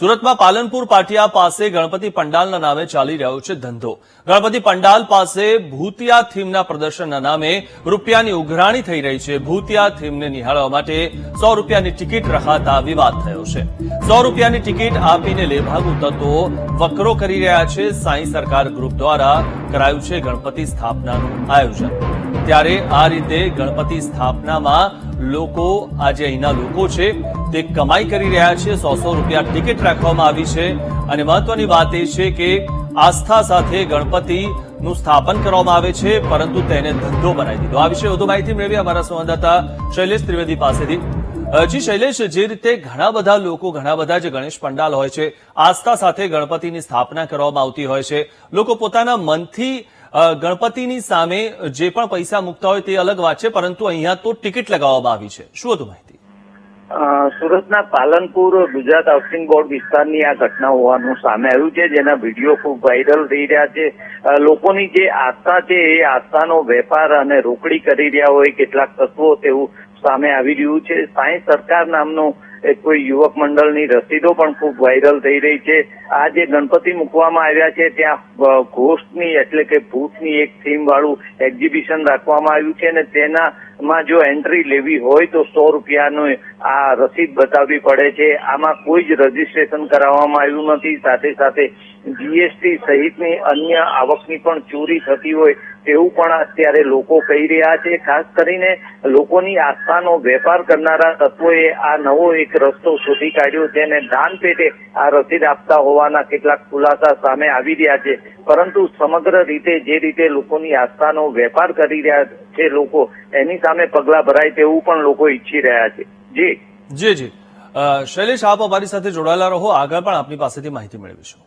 સુરતમાં પાલનપુર પાટિયા પાસે ગણપતિ પંડાલના નામે ચાલી રહ્યો છે ધંધો. ગણપતિ પંડાલ પાસે ભૂતિયા થીમના પ્રદર્શનના નામે રૂપિયાની ઉઘરાણી થઈ રહી છે. ભૂતિયા થીમને નિહાળવા માટે સો રૂપિયાની ટિકિટ રખાતા વિવાદ થયો છે. સો રૂપિયાની ટિકિટ આપીને લેભાગુ તત્વો વકરો કરી રહ્યા છે. સાંઈ સરકાર ગ્રુપ દ્વારા કરાયું છે ગણપતિ સ્થાપનાનું આયોજન. ત્યારે આ રીતે ગણપતિ સ્થાપનામાં લોકો આજે અહીંના લોકો છે, તે કમાઈ કરી રહ્યા છે. સો સો રૂપિયા ટિકિટ રાખવામાં આવી છે. અને મહત્વની વાત એ છે કે આસ્થા સાથે ગણપતિનું સ્થાપન કરવામાં આવે છે, પરંતુ તેને ધંધો બનાવી દીધો. આ વિશે વધુ માહિતી મેળવી અમારા સંવાદદાતા શૈલેષ ત્રિવેદી પાસેથી. જી શૈલેષ, જે રીતે ઘણા બધા લોકો, ઘણા બધા જે ગણેશ પંડાલ હોય છે, આસ્થા સાથે ગણપતિની સ્થાપના કરવામાં આવતી હોય છે. લોકો પોતાના મનથી ગણપતિની સામે જે પણ પૈસા મૂકતા હોય તે અલગ વાત છે પરંતુ અહીંયા તો ટિકિટ લગાવવામાં આવી છે. શું હતું માહિતી? સુરતના પાલનપુર ગુજરાત હાઉસિંગ બોર્ડ વિસ્તારની આ ઘટના હોવાનું સામે આવ્યું છે, જેના વીડિયો ખૂબ વાયરલ થઈ રહ્યા છે. લોકોની જે આસ્થા છે, એ આસ્થાનો વેપાર અને રોકડી કરી રહ્યા હોય, કેટલાક તત્વો તેવું સામે આવી રહ્યું છે. સાંઈ સરકાર નામનું કોઈ યુવક મંડળની રસીદો પણ ખૂબ વાયરલ થઈ રહી છે. આ જે ગણપતિ મૂકવામાં આવ્યા છે, ત્યાં ઘોષની એટલે કે ભૂતની એક થીમ વાળું એક્ઝિબિશન રાખવામાં આવ્યું છે અને તેનામાં જો એન્ટ્રી લેવી હોય તો સો રૂપિયાનો આ રસીદ બતાવવી પડે છે. આમાં કોઈ જ રજીસ્ટ્રેશન કરાવવામાં આવ્યું નથી. સાથે સાથે જીએસટી સહિતની અન્ય આવકની પણ ચોરી થતી હોય તેવું પણ અત્યારે લોકો કહી રહ્યા છે, ખાસ કરીને લોકોની આસ્થાનો વેપાર કરનારા તત્વોએ આ નવો એક રસ્તો શોધી કાઢ્યો છે અને દાન પેટે આ રસીદ આપતા હોવાના કેટલાક ખુલાસા સામે આવી રહ્યા છે. પરંતુ સમગ્ર રીતે જે રીતે લોકોની આસ્થાનો વેપાર કરી રહ્યા છે લોકો, એની સામે પગલા ભરાય તેવું પણ લોકો ઈચ્છી રહ્યા છે. જી. જી જી. શૈલેષ, આપ અમારી સાથે જોડાયેલા રહો. આગળ પણ આપની પાસેથી માહિતી મેળવીશું.